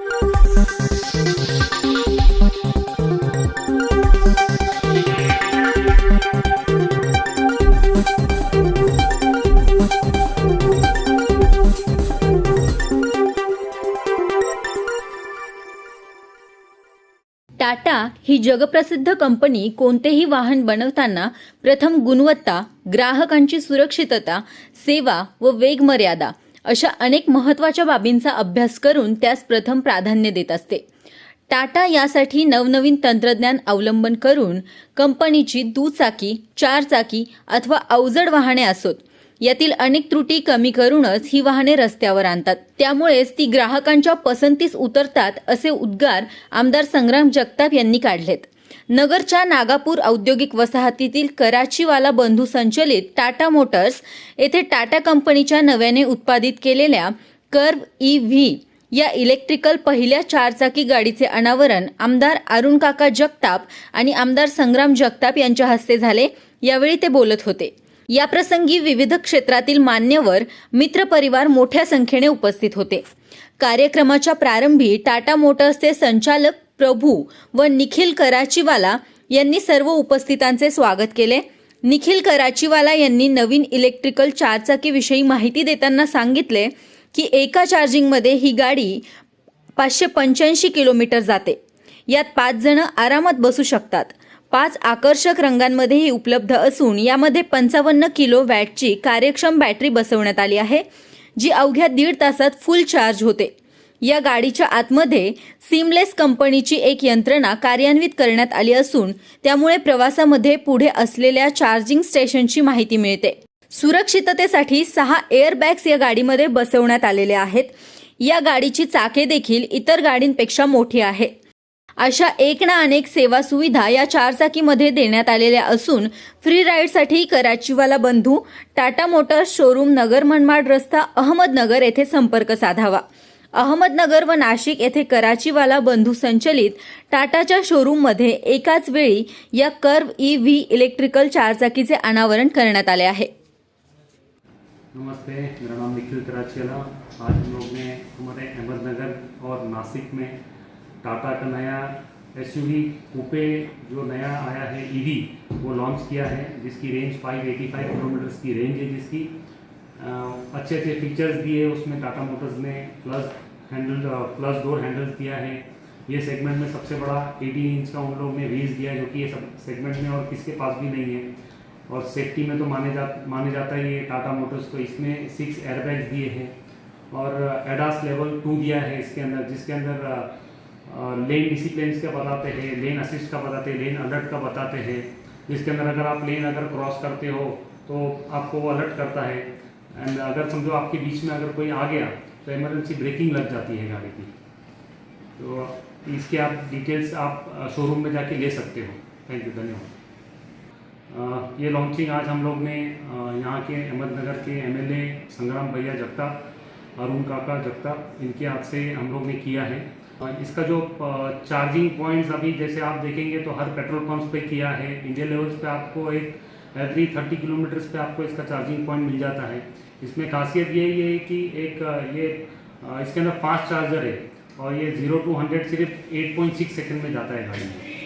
टाटा ही जगप्रसिद्ध कंपनी कोणतेही वाहन बनवताना प्रथम गुणवत्ता ग्राहकांची सुरक्षितता सेवा व वेग मर्यादा अशा अनेक महत्त्वाच्या बाबींचा अभ्यास करून त्यास प्रथम प्राधान्य देत असते. टाटा यासाठी नवनवीन तंत्रज्ञान अवलंबन करून कंपनीची दुचाकी चारचाकी अथवा अवजड वाहने असोत. यातील अनेक त्रुटी कमी करूनच ही वाहने रस्त्यावर आणतात. त्यामुळेच ती ग्राहकांच्या पसंतीस उतरतात असे उद्गार आमदार संग्राम जगताप यांनी काढलेत. नगरच्या नागापूर औद्योगिक वसाहतीतील कराचीवाला बंधू संचलित टाटा मोटर्स येथे टाटा कंपनीच्या नव्याने उत्पादित केलेल्या कर्व ई व्ही या इलेक्ट्रिकल पहिल्या चारचाकी गाडीचे अनावरण आमदार अरुण काका जगताप आणि आमदार संग्राम जगताप यांच्या हस्ते झाले. यावेळी ते बोलत होते. याप्रसंगी विविध क्षेत्रातील मान्यवर मित्रपरिवार मोठ्या संख्येने उपस्थित होते. कार्यक्रमाच्या प्रारंभी टाटा मोटर्सचे संचालक प्रभू व निखिल कराचीवाला यांनी सर्व उपस्थितांचे स्वागत केले. निखिल कराचीवाला यांनी नवीन इलेक्ट्रिकल चारचाकीविषयी माहिती देताना सांगितले की एका चार्जिंगमध्ये ही गाडी पाचशे पंच्याऐंशी किलोमीटर जाते. यात पाच जण आरामात बसू शकतात. पाच आकर्षक रंगांमध्ये ही उपलब्ध असून यामध्ये पंचावन्न किलो वॅटची कार्यक्षम बॅटरी बसवण्यात आली आहे जी अवघ्या दीड तासात फुल चार्ज होते. या गाडीच्या आतमध्ये सिमलेस कंपनीची एक यंत्रणा कार्यान्वित करण्यात आली असून त्यामुळे प्रवासामध्ये पुढे असलेल्या चार्जिंग स्टेशनची माहिती मिळते. सुरक्षिततेसाठी सहा एअरबॅग्स या गाडीमध्ये बसवण्यात आलेले आहेत. या गाडीची चाके देखील इतर गाडींपेक्षा मोठी आहे. अशा एक ना अनेक सेवा सुविधा या चारचाकीमध्ये देण्यात आलेल्या असून फ्री राईडसाठी कराचीवाला बंधू टाटा मोटर्स शोरूम नगर मनमाड रस्ता अहमदनगर येथे संपर्क साधावा. अहमदनगर व नाशिक येथे कराचीवाला बंधू संचलित टाटाच्या शोरूममध्ये एकाच वेळी या कर्व ई व्ही इलेक्ट्रिकल चारचाकीचे अनावरण करण्यात आले आहे. नमस्ते मेरा नाम निखिल कराचियाला आज हम लोग ने हमारे अहमदनगर और नासिक में टाटा का नया एस कूपे जो नया आया है ईवी वो लॉन्च किया है जिसकी रेंज 585 किलोमीटर्स की रेंज है जिसकी। अच्छे अच्छे फीचर्स दिए उसमें टाटा मोटर्स ने plus handle plus door handles दिया है। ये सेगमेंट में सबसे बड़ा 18 इंच का उन लोगों ने व्हील्स दिया जो कि ये सब सेगमेंट में और किसके पास भी नहीं है। और सेफ्टी में तो माने जा, माने जाता है ये टाटा मोटर्स को। इसमें सिक्स एयरबैग्स दिए हैं और एडास लेवल टू दिया है इसके अंदर, जिसके अंदर लेन डिसिप्लिन का बताते हैं लेन असिस्ट का बताते हैं लेन अलर्ट का बताते हैं। जिसके अंदर अगर आप लेन अगर क्रॉस करते हो तो आपको वो अलर्ट करता है। एंड अगर समझो आपके बीच में अगर कोई आ गया तो इमरजेंसी ब्रेकिंग लग जाती है गाड़ी की। तो इसके आप डिटेल्स आप शोरूम में जाके ले सकते हो। थैंक यू धन्यवाद। ये लॉन्चिंग आज हम लोग ने यहाँ के अहमदनगर के एमएलए संग्राम भैया जगताप अरुण काका जगताप इनके हाथ से हम लोग ने किया है। इसका जो चार्जिंग पॉइंट्स अभी जैसे आप देखेंगे तो हर पेट्रोल पंप्स पे किया है। इंडिया लेवल्स पे आपको एक एवरी थर्टी किलोमीटर्स पे आपको इसका चार्जिंग पॉइंट मिल जाता है। इसमें खासियत ये है कि एक ये इसके अंदर फास्ट चार्जर है और ये जीरो टू हंड्रेड सिर्फ एट पॉइंट सिक्स सेकेंड में जाता है गाड़ी में।